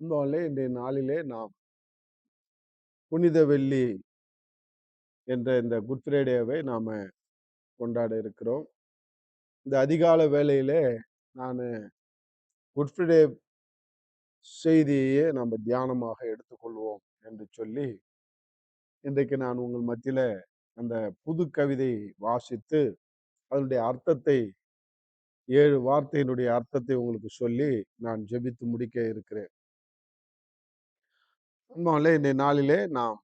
அன்பாலே இன்றைய நாளிலே நாம் புனித வெள்ளி என்ற இந்த குட் ஃப்ரைடேவை நாம் கொண்டாட இருக்கிறோம். இந்த அதிகால வேளையிலே நான் குட் ஃப்ரைடே செய்தியையே நம்ம தியானமாக எடுத்துக்கொள்வோம் என்று சொல்லி இன்றைக்கு நான் உங்கள் மத்தியில் அந்த புது கவிதை வாசித்து அதனுடைய அர்த்தத்தை ஏழு வார்த்தையினுடைய அர்த்தத்தை உங்களுக்கு சொல்லி நான் ஜெபித்து முடிக்க இருக்கிறேன். அன்பாலே இந்த நாளிலே நாம்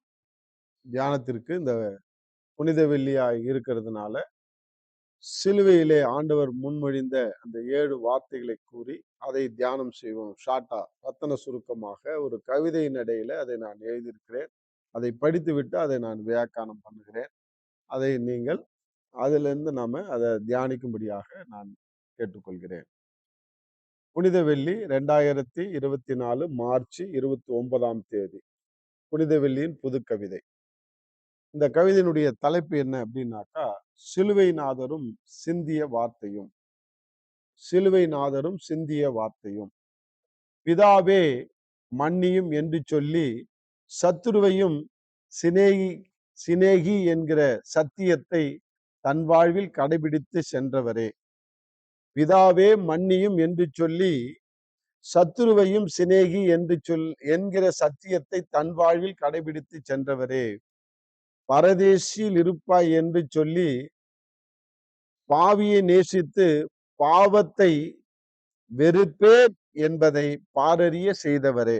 தியானத்திற்கு இந்த புனித வெள்ளியாய் இருக்கிறதுனால சிலுவையிலே ஆண்டவர் முன்மொழிந்த அந்த ஏழு வார்த்தைகளை கூறி அதை தியானம் செய்வோம். ஷார்ட்டா ரத்தன சுருக்கமாக ஒரு கவிதையின் இடையில அதை நான் எழுதியிருக்கிறேன். அதை படித்துவிட்டு அதை நான் வியாக்கானம் பண்ணுகிறேன். அதை நீங்கள் அதிலிருந்து நாம அதை தியானிக்கும்படியாக நான் கேட்டுக்கொள்கிறேன். புனித வெள்ளி ரெண்டாயிரத்தி இருபத்தி நாலு மார்ச் இருபத்தி ஒன்பதாம் தேதி. புனித வெள்ளியின் புது கவிதை. இந்த கவிதையினுடைய தலைப்பு என்ன அப்படின்னாக்கா சிலுவை நாதரும் சிந்திய வார்த்தையும். சிலுவை நாதரும் சிந்திய வார்த்தையும். பிதாவே மன்னியும் என்று சொல்லி சத்துருவையும் சினேகி சினேகி என்கிற சத்தியத்தை தன் வாழ்வில் கடைபிடித்து சென்றவரே. பிதாவே மன்னியும் என்று சொல்லி சத்துருவையும் சிநேகி என்று சொல் என்கிற சத்தியத்தை தன் வாழ்வில் கடைபிடித்து சென்றவரே. பரதேசியில் இருப்பாய் என்று சொல்லி பாவியை நேசித்து பாவத்தை வெறுப்பேன் என்பதை பாரறிய செய்தவரே.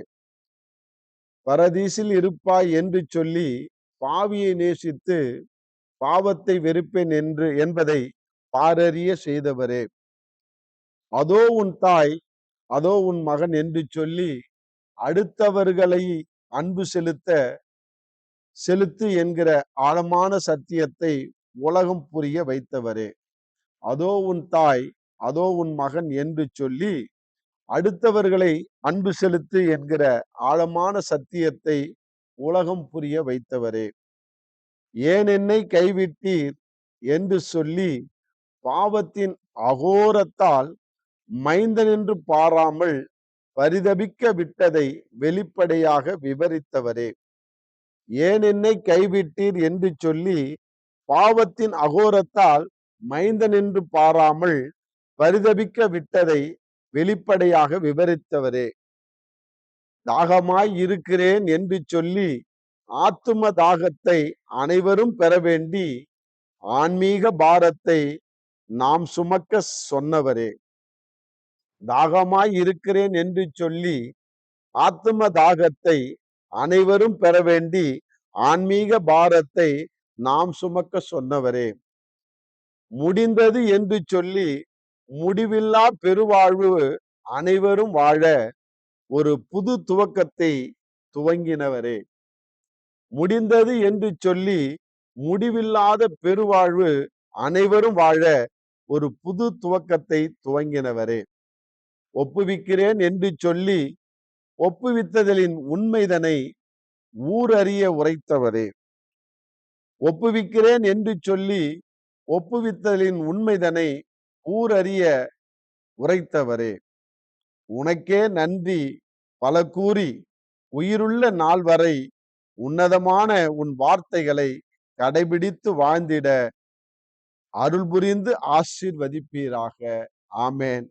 பரதீசில் இருப்பாய் என்று சொல்லி பாவியை நேசித்து பாவத்தை வெறுப்பேன் என்று என்பதை பாரறிய செய்தவரே. அதோ உன் தாய் அதோ உன் மகன் என்று சொல்லி அடுத்தவர்களை அன்பு செலுத்த செலுத்து என்கிற ஆழமான சத்தியத்தை உலகம் புரிய வைத்தவரே. அதோ உன் தாய் அதோ உன் மகன் என்று சொல்லி அடுத்தவர்களை அன்பு செலுத்து என்கிற ஆழமான சத்தியத்தை உலகம் புரிய வைத்தவரே. ஏன் என்னை கைவிட்டீர்? என்று சொல்லி பாவத்தின் அகோரத்தால் மைந்தன் என்று பாராமல் பரிதபிக்க விட்டதை வெளிப்படையாக விவரித்தவரே. ஏன் என்னை கைவிட்டீர் என்று சொல்லி பாவத்தின் அகோரத்தால் மைந்தன் என்று பாராமல் பரிதபிக்க விட்டதை வெளிப்படையாக விவரித்தவரே. தாகமாய் இருக்கிறேன் என்று சொல்லி ஆத்தும தாகத்தை அனைவரும் பெற வேண்டி ஆன்மீக பாரத்தை நாம் சுமக்க சொன்னவரே. தாகமாய் இருக்கிறேன் என்று சொல்லி ஆத்ம தாகத்தை அனைவரும் பெற வேண்டி ஆன்மீக பாரத்தை நாம் சுமக்க சொன்னவரே. முடிந்தது என்று சொல்லி முடிவில்லா பெருவாழ்வு அனைவரும் வாழ ஒரு புது துவக்கத்தை துவங்கினவரே. முடிந்தது என்று சொல்லி முடிவில்லாத பெருவாழ்வு அனைவரும் வாழ ஒரு புது துவக்கத்தை துவங்கினவரே. ஒப்புவிக்கிறேன் என்று சொல்லி ஒப்புவித்ததலின் உண்மைதனை ஊரறிய உரைத்தவரே. ஒப்புவிக்கிறேன் என்று சொல்லி ஒப்புவித்தலின் உண்மைதனை ஊரறிய உரைத்தவரே. உனக்கே நன்றி பல கூறி உயிருள்ள நாள் வரை உன்னதமான உன் வார்த்தைகளை கடைபிடித்து வாழ்ந்திட அருள் புரிந்து ஆசிர்வதிப்பீராக. ஆமேன்.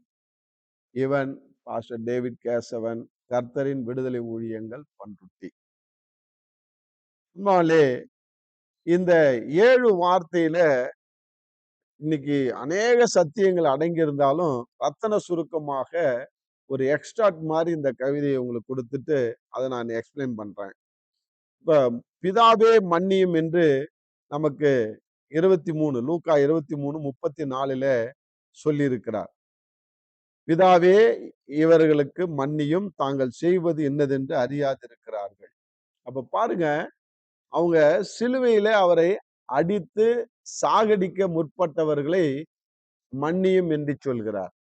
இவன் பாஸ்டர் டேவிட் கேசவன் கர்த்தரின் விடுதலை ஊழியங்கள் பன்ருட்டி உண்மாலே இந்த ஏழு வார்த்தையில இன்னைக்கு அநேக சத்தியங்கள் அடங்கியிருந்தாலும் ரத்தன சுருக்கமாக ஒரு எக்ஸ்ட்ராட் மாதிரி இந்த கவிதையை உங்களுக்கு கொடுத்துட்டு அதை நான் எக்ஸ்பிளைன் பண்றேன். இப்ப பிதாவே மன்னியும் என்று நமக்கு இருபத்தி மூணு லூக்கா இருபத்தி மூணு முப்பத்தி நாலுல சொல்லியிருக்கிறார். பிதாவே இவர்களுக்கு மன்னியும். தாங்கள் செய்வது என்னதென்று அறியாதிருக்கிறார்கள். அப்ப பாருங்க அவங்க சிலுவையில அவரை அடித்து சாகடிக்க முற்பட்டவர்களை மன்னியும் என்று சொல்கிறார்.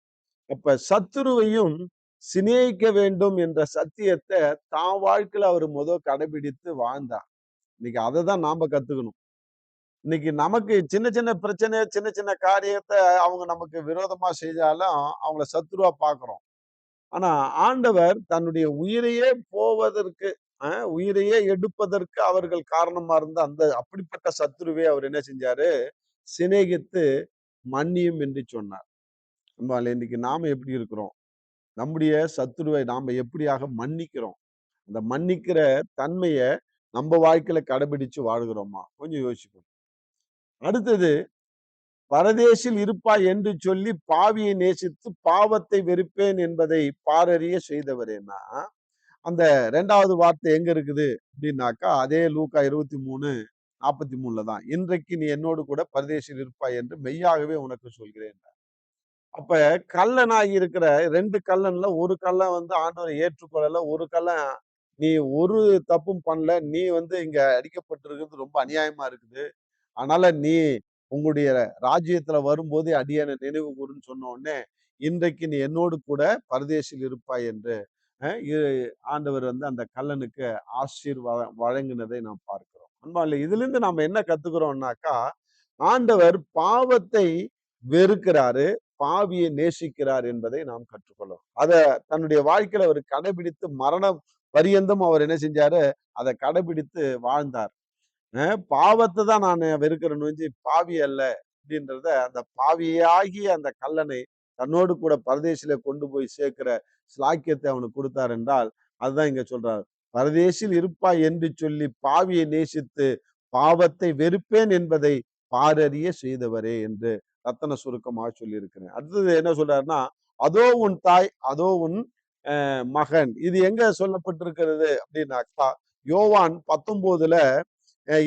அப்ப சத்துருவையும் சிநேகிக்க வேண்டும் என்ற சத்தியத்தை தான் வாழ்க்கையில அவர் முதல் கடைபிடித்து வாழ்ந்தார். இன்னைக்கு அதை தான் நாம கத்துக்கணும். இன்னைக்கு நமக்கு சின்ன சின்ன பிரச்சனை சின்ன சின்ன காரியத்தை அவங்க நமக்கு விரோதமா செஞ்சாலும் அவங்கள சத்துருவா பாக்குறோம். ஆனா ஆண்டவர் தன்னுடைய உயிரையே போவதற்கு உயிரையே எடுப்பதற்கு அவர்கள் காரணமா இருந்த அந்த அப்படிப்பட்ட சத்துருவே அவர் என்ன செஞ்சாரு? சிநேகித்து மன்னியும் என்று சொன்னார். அன்பாலே, இன்னைக்கு நாம எப்படி இருக்கிறோம்? நம்முடைய சத்துருவை நாம எப்படியாக மன்னிக்கிறோம்? அந்த மன்னிக்கிற தன்மையை நம்ம வாழ்க்கையில கடைபிடிச்சு வாழ்கிறோமா? கொஞ்சம் யோசிக்கணும் அடுத்தது பரதேசில் இருப்பாய் என்று சொல்லி பாவியை நேசித்து பாவத்தை வெறுப்பேன் என்பதை பாரறிய செய்தவரேனா? அந்த ரெண்டாவது வார்த்தை எங்க இருக்குது அப்படின்னாக்கா அதே லூக்கா இருபத்தி மூணு நாற்பத்தி மூணுல தான். இன்றைக்கு நீ என்னோடு கூட பரதேசில் இருப்பாய் என்று மெய்யாகவே உனக்கு சொல்கிறேன். அப்ப கல்லனாகி இருக்கிற ரெண்டு கல்லன்ல ஒரு கல்லன் வந்து ஆண்டவரை ஏற்றுக்கொள்ளல ஒரு கல்லன் நீ ஒரு தப்பும் பண்ணல நீ வந்து இங்க அடிக்கப்பட்டிருக்கிறது ரொம்ப அநியாயமா இருக்குது. அதனால நீ உங்களுடைய ராஜ்யத்துல வரும்போது அடியான நினைவு கூறுன்னு சொன்ன உடனே இன்றைக்கு நீ என்னோடு கூட பரதேசில் இருப்பாய் என்று ஆண்டவர் வந்து அந்த கல்லனுக்கு ஆசீர்வா வழங்கினதை நாம் பார்க்கிறோம். அன்பாலே இதுல இருந்து நாம என்ன கத்துக்கிறோம்னாக்கா ஆண்டவர் பாவத்தை வெறுக்கிறாரு பாவியை நேசிக்கிறார் என்பதை நாம் கற்றுக்கொள்ளும் அதை தன்னுடைய வாழ்க்கையில அவர் கடைபிடித்து மரணம் பரியந்தம் அவர் என்ன செஞ்சாரு அதை கடைபிடித்து வாழ்ந்தார். பாவத்தை தான் நான் வெறுக்கிறேன்னு நொஞ்சி பாவி அல்ல அப்படின்றத அந்த பாவியாகிய அந்த கல்லனை தன்னோடு கூட பரதேசில கொண்டு போய் சேர்க்கிற ஸ்லாக்கியத்தை அவனுக்கு கொடுத்தார் என்றால் அதுதான் இங்க சொல்றாரு. பரதேசில் இருப்பாய் என்று சொல்லி பாவியை நேசித்து பாவத்தை வெறுப்பேன் என்பதை பாரறிய செய்தவரே என்று ரத்தன சுருக்கமாக சொல்லியிருக்கிறேன். அடுத்தது என்ன சொல்றாருன்னா அதோ உன் தாய் அதோ உன் அஹ், மகன். இது எங்க சொல்லப்பட்டிருக்கிறது அப்படின்னாக்கா யோவான் பத்தொன்பதுல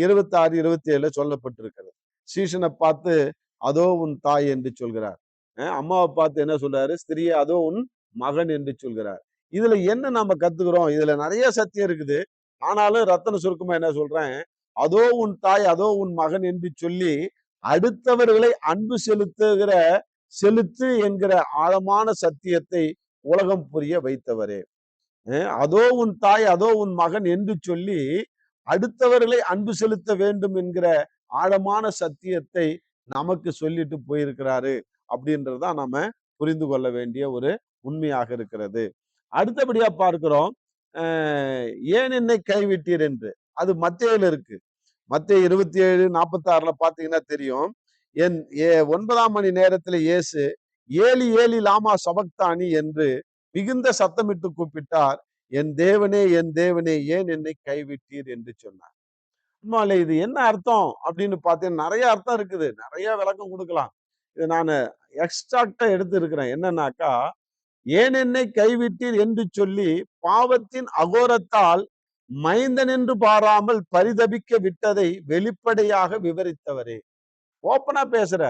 இருபத்தி ஆறு இருபத்தி ஏழுல சொல்லப்பட்டிருக்கிறது. சீசனை பார்த்து அதோ உன் தாய் என்று சொல்கிறார். அஹ், அம்மாவை பார்த்து என்ன சொல்றாரு? ஸ்திரியே அதோ உன் மகன் என்று சொல்கிறார். இதுல என்ன நம்ம கத்துக்கிறோம்? இதுல நிறைய சத்தியம் இருக்குது. ஆனாலும் ரத்தன சுருக்கமா என்ன சொல்றேன்? அதோ உன் தாய் அதோ உன் மகன் என்று சொல்லி அடுத்தவர்களை அன்பு செலுத்துகிற செலுத்து என்கிற ஆழமான சத்தியத்தை உலகம் புரிய வைத்தவரே. அதோ உன் தாய் அதோ உன் மகன் என்று சொல்லி அடுத்தவர்களை அன்பு செலுத்த வேண்டும் என்கிற ஆழமான சத்தியத்தை நமக்கு சொல்லிட்டு போயிருக்கிறாரு அப்படின்றதுதான் நாம புரிந்து கொள்ள வேண்டிய ஒரு உண்மையாக இருக்கிறது. அடுத்தபடியா பார்க்கிறோம் அஹ் ஏன் என்னை கைவிட்டீர் என்று? அது மத்தியில இருக்கு. மத்திய இருபத்தி ஏழு நாற்பத்தி ஆறுல பாத்தீங்கன்னா தெரியும். என் ஏ- ஒன்பதாம் மணி நேரத்துல இயேசு ஏலி ஏழி லாமா சபக்தானி என்று மிகுந்த சத்தமிட்டு கூப்பிட்டார். என் தேவனே என் தேவனே ஏன் என்னை கைவிட்டீர் என்று சொன்னார். இது என்ன அர்த்தம் அப்படின்னு பார்த்தீங்கன்னா நிறைய அர்த்தம் இருக்குது. நிறைய விளக்கம் கொடுக்கலாம். இதை நான் எக்ஸ்ட்ராக்டா எடுத்து இருக்கிறேன் என்னன்னாக்கா ஏன் என்னை கைவிட்டீர் என்று சொல்லி பாவத்தின் அகோரத்தால் மைந்தன் என்று பாராமல் பரிதபிக்க விட்டதை வெளிப்படையாக விவரித்தவரே. ஓப்பனா பேசுற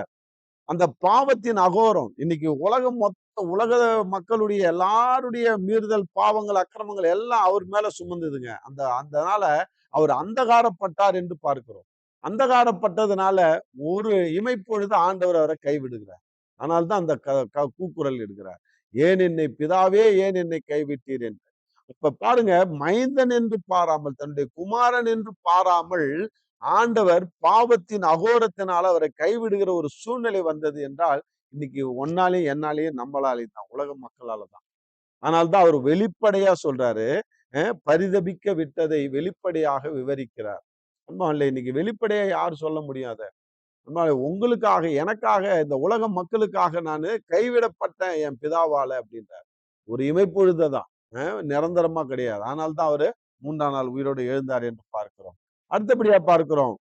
அந்த பாவத்தின் அகோரம் இன்னைக்கு உலகம் மொத்த உலக மக்களுடைய எல்லாருடைய மீறுதல் பாவங்கள் அக்கிரமங்கள் எல்லாம் அவர் மேல சுமந்ததுங்க. அந்த அதனால அவர் அந்தகாரப்பட்டார் என்று பார்க்கிறோம். அந்தகாரப்பட்டதுனால ஒரு இமைப்பொழுது ஆண்டவர் அவரை கைவிடுகிறார். ஆனால் தான் அந்த க- க- கூக்குரல் எடுக்கிறார் ஏன் என்னை பிதாவே ஏன் என்னை கைவிட்டீர்? என்று. இப்ப பாருங்க மைந்தன் என்று பாராமல் தன்னுடைய குமாரன் என்று பாராமல் ஆண்டவர் பாவத்தின் அகோரத்தினால அவரை கைவிடுகிற ஒரு சூழ்நிலை வந்தது என்றால் இன்னைக்கு ஒன்னாலையும் என்னாலையும் நம்மளாலையும் தான் உலக மக்களால தான். ஆனால் தான் அவர் வெளிப்படையா சொல்றாரு. பரிதபிக்க விட்டதை வெளிப்படையாக விவரிக்கிறார். அன்பாலே இன்னைக்கு வெளிப்படையா யார் சொல்ல முடியாத? அன்பாலே உங்களுக்காக எனக்காக இந்த உலக மக்களுக்காக நான் கைவிடப்பட்டேன் என் பிதாவால அப்படின்றார். ஒரு இமைப்பொழுதுதான் தான். நிரந்தரமா கிடையாது. ஆனால் தான் அவரு மூன்றாம் நாள் உயிரோடு எழுந்தார் என்று பார்க்கிறோம். அடுத்தபடியா பார்க்கிறோம்.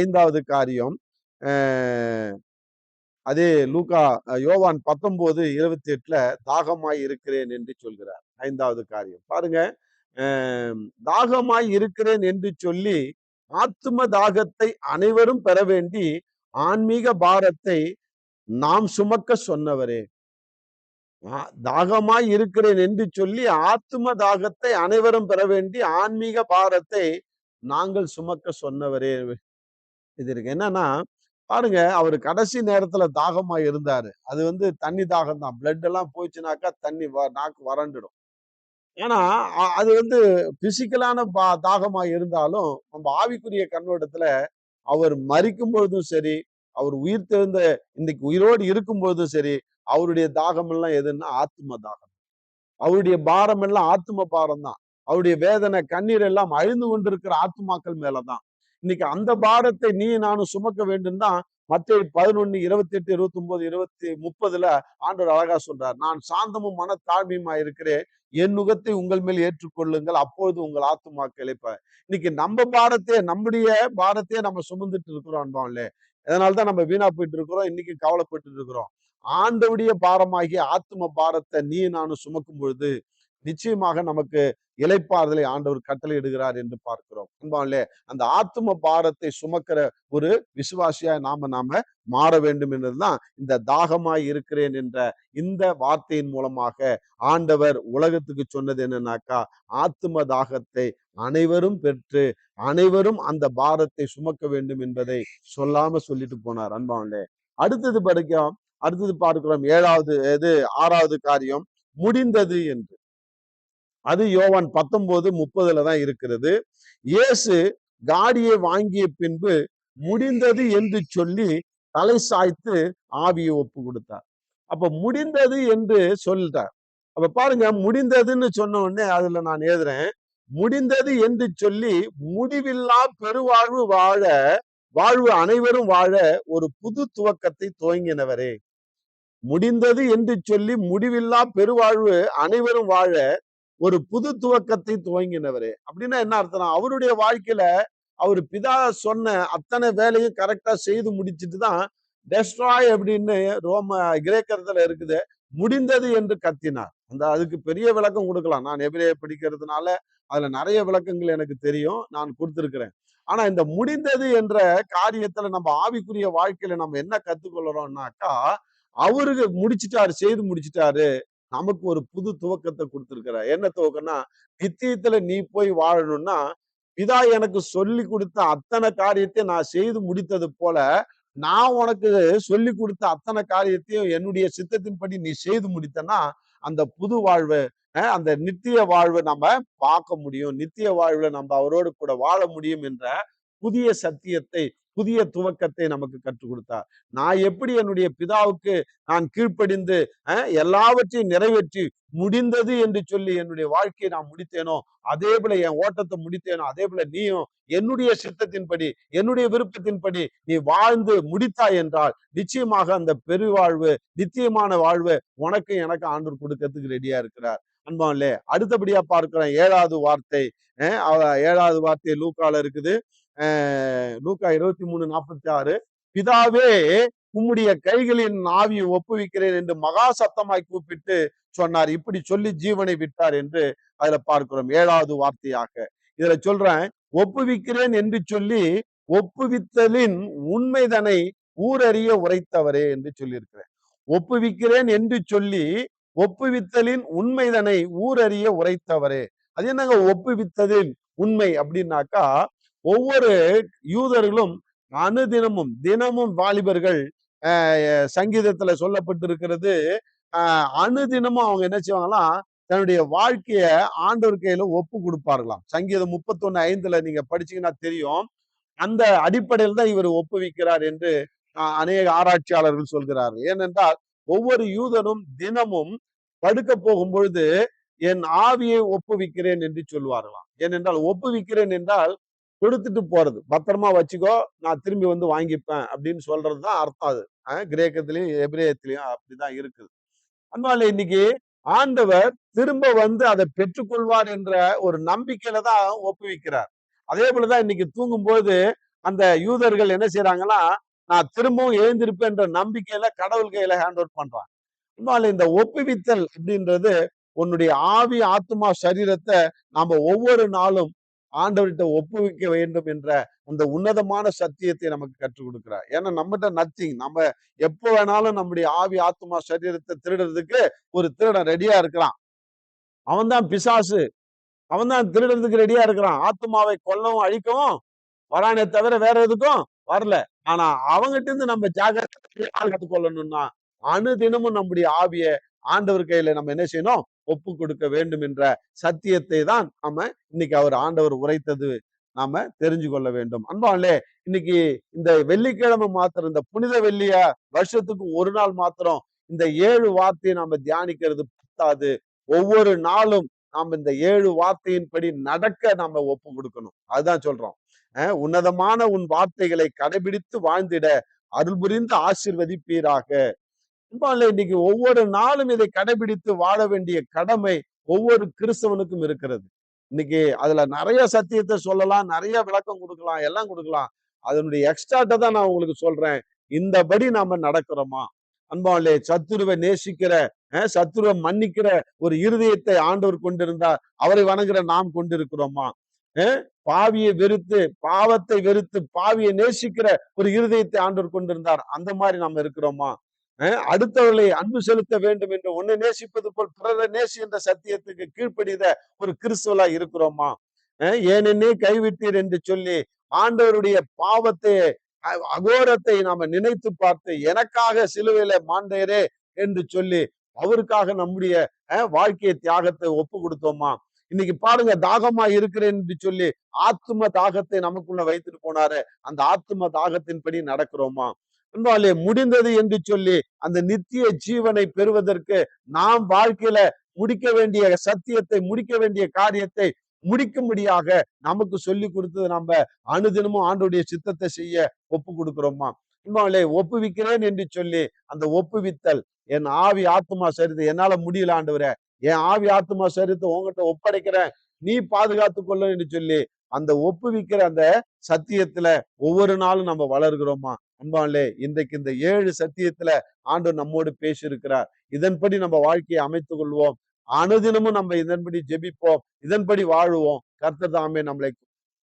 ஐந்தாவது காரியம். அதே லூகா யோவான் பத்தொன்பது இருபத்தி எட்டுல தாகமாய் இருக்கிறேன் என்று சொல்கிறார். ஐந்தாவது காரியம். பாருங்க தாகமாய் இருக்கிறேன் என்று சொல்லி ஆத்தும தாகத்தை அனைவரும் பெற வேண்டி ஆன்மீக பாரத்தை நாம் சுமக்க சொன்னவரே. தாகமாய் இருக்கிறேன் என்று சொல்லி ஆத்தும தாகத்தை அனைவரும் பெற வேண்டி ஆன்மீக பாரத்தை நாங்கள் சுமக்க சொன்னவரே. இது இருக்கு. என்னன்னா பாருங்க அவர் கடைசி நேரத்துல தாகமா இருந்தாரு. அது வந்து தண்ணி தாகம் தான். பிளட் எல்லாம் போயிடுச்சுனாக்கா தண்ணி வ- நாக்கு வறண்டுடும். ஏன்னா அது வந்து பிசிக்கலான பா தாகமா இருந்தாலும் நம்ம ஆவிக்குரிய கண்ணோட்டத்துல அவர் மறிக்கும் பொழுதும் சரி அவர் உயிர் தெரிந்த இன்னைக்கு உயிரோடு இருக்கும் பொழுதும் சரி அவருடைய தாகம் எல்லாம் எதுன்னா ஆத்ம தாகம். அவருடைய பாரம் எல்லாம் ஆத்ம பாரம் தான் அவருடைய வேதனை கண்ணீர் எல்லாம் அழிந்து கொண்டிருக்கிற ஆத்மாக்கள் மேலதான். இன்னைக்கு அந்த பாரத்தை நீ நானும் சுமக்க வேண்டும் தான் மத்திய பதினொன்னு இருபத்தி எட்டு இருபத்தி ஒன்பது இருபத்தி முப்பதுல ஆண்டவர் அழகா சொல்றார். நான் சாந்தமும் மனத்தாழ்மையுமா இருக்கிறேன்? என் நுகத்தை உங்கள் மேல் ஏற்றுக்கொள்ளுங்கள். அப்பொழுது உங்கள் ஆத்துமாக்கு இழைப்ப இன்னைக்கு நம்ம பாரத்தையே நம்முடைய பாரத்தையே நம்ம சுமந்துட்டு இருக்கிறோம் அன்பான்லே அதனால்தான் நம்ம வீணா போயிட்டு இருக்கிறோம். இன்னைக்கு கவலைப்பட்டு இருக்கிறோம். ஆண்டவுடைய பாரமாகிய ஆத்ம பாரத்தை நீ நானும் சுமக்கும் பொழுது நிச்சயமாக நமக்கு இலைப்பாறுதலை ஆண்டவர் கட்டளையிடுகிறார் என்று பார்க்கிறோம். அன்பாலே அந்த ஆத்ம பாரத்தை சுமக்கிற ஒரு விசுவாசியா நாம நாம மாற வேண்டும் என்றுதான் இந்த தாகமாய் இருக்கிறேன் என்ற இந்த வார்த்தையின் மூலமாக ஆண்டவர் உலகத்துக்கு சொன்னது என்னன்னாக்கா ஆத்ம தாகத்தை அனைவரும் பெற்று அனைவரும் அந்த பாரத்தை சுமக்க வேண்டும் என்பதை சொல்லாம சொல்லிட்டு போனார். அன்பாவிலே அடுத்தது படிக்கும் அடுத்தது பார்க்கிறோம். ஏழாவது இது ஆறாவது காரியம் முடிந்தது என்று. அது யோவான் பத்தொன்பது முப்பதுல தான் இருக்கிறது. இயேசு காடியை வாங்கிய பின்பு முடிந்தது என்று சொல்லி தலை சாய்த்து ஆவியை ஒப்பு கொடுத்தார். அப்ப முடிந்தது என்று சொல்லிட்டார். அப்ப பாருங்க முடிந்ததுன்னு சொன்ன உடனே அதுல நான் எழுதுறேன். முடிந்தது என்று சொல்லி முடிவில்லா பெருவாழ்வு வாழ வாழ்வு அனைவரும் வாழ ஒரு புது துவக்கத்தை துவங்கினவரே. முடிந்தது என்று சொல்லி முடிவில்லா பெருவாழ்வு அனைவரும் வாழ ஒரு புது துவக்கத்தை துவங்கினவரு. அப்படின்னா என்ன அர்த்தம் அவருடைய வாழ்க்கையில அவர் பிதா சொன்ன அத்தனை வேலையும் கரெக்டா செய்து முடிச்சுட்டு தான் டெஸ்ட்ராய் அப்படின்னு ரோம கிரேக்கரத்துல இருக்குது. முடிந்தது என்று கத்தினார். அந்த அதுக்கு பெரிய விளக்கம் கொடுக்கலாம். நான் எபிரே படிக்கிறதுனால அதுல நிறைய விளக்கங்கள் எனக்கு தெரியும். நான் கொடுத்திருக்கிறேன். ஆனா இந்த முடிந்தது என்ற காரியத்துல நம்ம ஆவிக்குரிய வாழ்க்கையில நம்ம என்ன கத்துக்கொள்றோம்னாக்கா அவருக்கு முடிச்சிட்டாரு செய்து முடிச்சிட்டாரு. நமக்கு ஒரு புது துவக்கத்தை கொடுத்துருக்கிற என்ன துவக்கம்னா நித்தியத்துல நீ போய் வாழணும்னா பிதா எனக்கு சொல்லி கொடுத்த அத்தனை காரியத்தை நான் செய்து முடித்தது போல நான் உனக்கு சொல்லி கொடுத்த அத்தனை காரியத்தையும் என்னுடைய சித்தத்தின்படி நீ செய்து முடித்தனா அந்த புது வாழ்வு அந்த நித்திய வாழ்வை நம்ம பார்க்க முடியும். நித்திய வாழ்வுல நம்ம அவரோடு கூட வாழ முடியும் என்ற புதிய சத்தியத்தை புதிய துவக்கத்தை நமக்கு கற்றுக் கொடுத்தார் நான் எப்படி என்னுடைய பிதாவுக்கு நான் கீழ்ப்படிந்து எல்லாவற்றையும் நிறைவேற்றி முடிந்தது என்று சொல்லி என்னுடைய வாழ்க்கையை நான் முடித்தேனோ அதே போல என் ஓட்டத்தை முடித்தேனோ அதே போல நீயும் என்னுடைய சித்தத்தின்படி என்னுடைய விருப்பத்தின்படி நீ வாழ்ந்து முடித்தாய் என்றால் நிச்சயமாக அந்த பெருவாழ்வு நித்தியமான வாழ்வு உனக்கு எனக்கு ஆண்டு கொடுக்கறதுக்கு ரெடியா இருக்கிறார். அன்பான்லே அடுத்தபடியா பார்க்கிறேன் ஏழாவது வார்த்தை ஏழாவது வார்த்தை லூக்கால இருக்குது. லூக்கா இருபத்தி மூணு நாற்பத்தி ஆறு. பிதாவே உம்முடைய கைகளின் ஆவியை ஒப்புவிக்கிறேன் என்று மகா சத்தமாய் கூப்பிட்டு சொன்னார். இப்படி சொல்லி ஜீவனை விட்டார் என்று அதுல பார்க்கிறோம். ஏழாவது வார்த்தையாக. இதுல சொல்றேன் ஒப்புவிக்கிறேன் என்று சொல்லி ஒப்புவித்தலின் உண்மைதனை ஊரறிய உரைத்தவரே என்று சொல்லியிருக்கிறேன். ஒப்புவிக்கிறேன் என்று சொல்லி ஒப்புவித்தலின் உண்மைதனை ஊரறிய உரைத்தவரே. அது என்னங்க ஒப்புவித்ததின் உண்மை அப்படின்னாக்கா ஒவ்வொரு யூதர்களும் அனுதினமும் தினமும் வாலிபர்கள் சங்கீதத்துல சொல்லப்பட்டிருக்கிறது அனுதினமும் அவங்க என்ன செய்வாங்கன்னா தன்னுடைய வாழ்க்கைய ஆண்டவர் கையில ஒப்பு கொடுப்பார்களாம். சங்கீதம் முப்பத்தொன்னு ஐந்துல நீங்க படிச்சீங்கன்னா தெரியும். அந்த அடிப்படையில் தான் இவர் ஒப்புவிக்கிறார் என்று அநேக ஆராய்ச்சியாளர்கள் சொல்கிறார்கள். ஏனென்றால் ஒவ்வொரு யூதனும் தினமும் படுக்க போகும் பொழுது என் ஆவியை ஒப்புவிக்கிறேன் என்று சொல்வார்களாம் ஏனென்றால் ஒப்புவிக்கிறேன் என்றால் கொடுத்துட்டு போறது. பத்திரமா வச்சுக்கோ நான் திரும்பி வந்து வாங்கிப்பேன் அப்படின்னு சொல்றதுதான் அர்த்தம் அது. கிரேக்கத்திலையும் எபிரேயத்திலையும் அப்படிதான் இருக்குது. அதனால இன்னைக்கு ஆண்டவர் திரும்ப வந்து அதை பெற்றுக்கொள்வார் என்ற ஒரு நம்பிக்கையில தான் ஒப்புவிக்கிறார். அதே போலதான் இன்னைக்கு தூங்கும் போது அந்த யூதர்கள் என்ன செய்யறாங்கன்னா நான் திரும்பவும் எழுந்திருப்பேன் என்ற நம்பிக்கையில கடவுள் கையில ஹேண்ட் ஓவர் பண்றான் அதனால இந்த ஒப்புவித்தல் அப்படின்றது உன்னுடைய ஆவி ஆத்மா சரீரத்தை நாம ஒவ்வொரு நாளும் ஆண்டவர்கிட்ட ஒப்புவிக்க வேண்டும் என்ற அந்த உன்னதமான சத்தியத்தை நமக்கு கற்றுக் கொடுக்கிறார். ஏன்னா நம்மகிட்ட நத்திங் நம்ம எப்ப வேணாலும் நம்முடைய ஆவி ஆத்மா சரீரத்தை திருடுறதுக்கு ஒரு திருடன் ரெடியா இருக்கிறான். அவன் தான் பிசாசு. அவன் தான் திருடுறதுக்கு ரெடியா இருக்கிறான். ஆத்மாவை கொல்லவும் அழிக்கவும் வரானே தவிர வேற எதுக்கும் வரல. ஆனா அவங்ககிட்ட இருந்து நம்ம ஜாகிரதை கொள்ளணும்னா அணுதினமும் நம்முடைய ஆவிய ஆண்டவர் கையில நம்ம என்ன செய்யணும்? ஒப்பு கொடுக்க வேண்டும் என்ற சத்தியத்தை தான் நாம இன்னைக்கு அவர் ஆண்டவர் உரைத்தது நாம தெரிஞ்சு கொள்ள வேண்டும். அன்பாலே இன்னைக்கு இந்த வெள்ளிக்கிழமை மாத்திரம் இந்த புனித வெள்ளிய வருஷத்துக்கு ஒரு நாள் மாத்திரம் இந்த ஏழு வார்த்தையை நாம தியானிக்கிறது பத்தாது. ஒவ்வொரு நாளும் நாம் இந்த ஏழு வார்த்தையின்படி நடக்க நாம ஒப்பு கொடுக்கணும். அதுதான் சொல்றோம். உன்னதமான உன் வார்த்தைகளை கடைபிடித்து வாழ்ந்திட அருள் புரிந்து ஆசிர்வதிப்பீராக. இன்னைக்கு ஒவ்வொரு நாளும் இதை கடைபிடித்து வாழ வேண்டிய கடமை ஒவ்வொரு கிறிஸ்தவனுக்கும் இருக்கிறது. இன்னைக்கு அதுல நிறைய சத்தியத்தை சொல்லலாம் நிறைய விளக்கம் கொடுக்கலாம் எல்லாம் கொடுக்கலாம். அதனுடைய எக்ஸ்ட்ராட்டை தான் நான் உங்களுக்கு சொல்றேன். இந்தபடி நாம நடக்கிறோமா? அன்பாவிலே சத்துருவை நேசிக்கிற சத்துருவை மன்னிக்கிற ஒரு இருதயத்தை ஆண்டவர் கொண்டிருந்தார். அவரை வணங்குற நாம் கொண்டிருக்கிறோமா? பாவியை வெறுத்து பாவத்தை வெறுத்து பாவியை நேசிக்கிற ஒரு இருதயத்தை ஆண்டவர் கொண்டிருந்தார். அந்த மாதிரி நாம இருக்கிறோமா? அடுத்தவர்களை அன்பு செலுத்த வேண்டும் என்று ஒன்னு நேசிப்பது போல் பிறரை நேசி என்ற சத்தியத்துக்கு கீழ்ப்படித ஒரு கிறிஸ்துவலா இருக்கிறோமா? ஏனென்னே கைவிட்டீர் என்று சொல்லி ஆண்டவருடைய பாவத்தை அகோரத்தை நாம நினைத்து பார்த்து எனக்காக சிலுவையில மாண்டேரே என்று சொல்லி அவருக்காக நம்முடைய வாழ்க்கையை தியாகத்தை ஒப்பு கொடுத்தோமா? இன்னைக்கு பாருங்க தாகமா இருக்கிறேன் என்று சொல்லி ஆத்ம தாகத்தை நமக்குள்ள வைத்துட்டு போனாரு. அந்த ஆத்ம தாகத்தின்படி நடக்கிறோமா? அன்பாலே முடிந்தது என்று சொல்லி அந்த நித்திய ஜீவனை பெறுவதற்கு நாம் வாழ்க்கையில முடிக்க வேண்டிய சத்தியத்தை முடிக்க வேண்டிய காரியத்தை முடிக்கும்படியாக நமக்கு சொல்லி கொடுத்தது நம்ம அனுதினமும் ஆண்டுடைய சித்தத்தை செய்ய ஒப்பு கொடுக்கிறோமா? இன்னொல்லே ஒப்புவிக்கிறேன் என்று சொல்லி அந்த ஒப்புவித்தல் என் ஆவி ஆத்மா சரிது என்னால முடியல ஆண்டவர. என் ஆவி ஆத்மா சரித்து உங்ககிட்ட ஒப்படைக்கிறேன். நீ பாதுகாத்து கொள்ள என்று சொல்லி அந்த ஒப்புவிக்கிற அந்த சத்தியத்துல ஒவ்வொரு நாளும் நம்ம வளர்கிறோமா? அன்பாலே இன்றைக்கு இந்த ஏழு சத்தியத்துல ஆண்டு நம்மோடு பேசியிருக்கிறார். இதன்படி நம்ம வாழ்க்கையை அமைத்துக் கொள்வோம். அனுதினமும் நம்ம இதன்படி ஜெபிப்போம். இதன்படி வாழுவோம். கர்த்தர் தாமே நம்மளை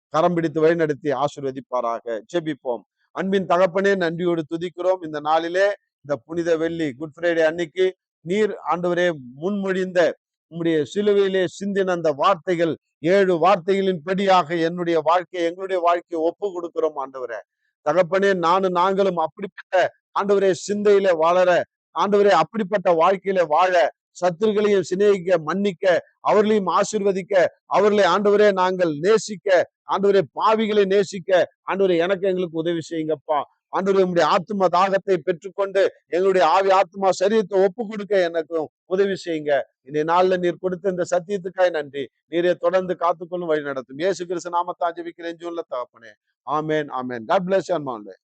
கரம் பிடித்து வழிநடத்தி ஆசிர்வதிப்பாராக. ஜெபிப்போம். அன்பின் தகப்பனே நன்றியோடு துதிக்கிறோம். இந்த நாளிலே இந்த புனித வெள்ளி குட் ஃப்ரைடே அன்னைக்கு நீர் ஆண்டவரே முன்மொழிந்த உம்முடைய சிலுவையிலே சிந்தின அந்த வார்த்தைகள் ஏழு வார்த்தைகளின் படியாக என்னுடைய வாழ்க்கையை எங்களுடைய வாழ்க்கையை ஒப்பு கொடுக்கிறோம் ஆண்டவரே. தகப்பனே நானும் நாங்களும் அப்படிப்பட்ட ஆண்டவரே சிந்தையில வளர ஆண்டவரே அப்படிப்பட்ட வாழ்க்கையில வாழ சத்துருக்களையும் சிநேகிக்க மன்னிக்க அவர்களையும் ஆசிர்வதிக்க அவர்களை ஆண்டவரே நாங்கள் நேசிக்க ஆண்டவரே பாவிகளை நேசிக்க ஆண்டவரே எனக்கு எங்களுக்கு உதவி செய்யுங்கப்பா. ஆண்டவரே உங்களுடைய ஆத்ம தாகத்தை பெற்றுக்கொண்டு எங்களுடைய ஆவி ஆத்மா சரீரத்தை ஒப்பு கொடுக்க எனக்கும் உதவி செய்யுங்க. இந்த நாள்ல நீர் கொடுத்த இந்த சத்தியத்துக்காய் நன்றி. நீரை தொடர்ந்து காத்துக்கொள்ளும் வழி நடத்தும். ஏசு கிறிஸ்து நாமத்தை ஜெபிக்கிறேன் ஜூன்ல தகப்பனே. ஆமேன் ஆமேன். God plus அன்பான்லே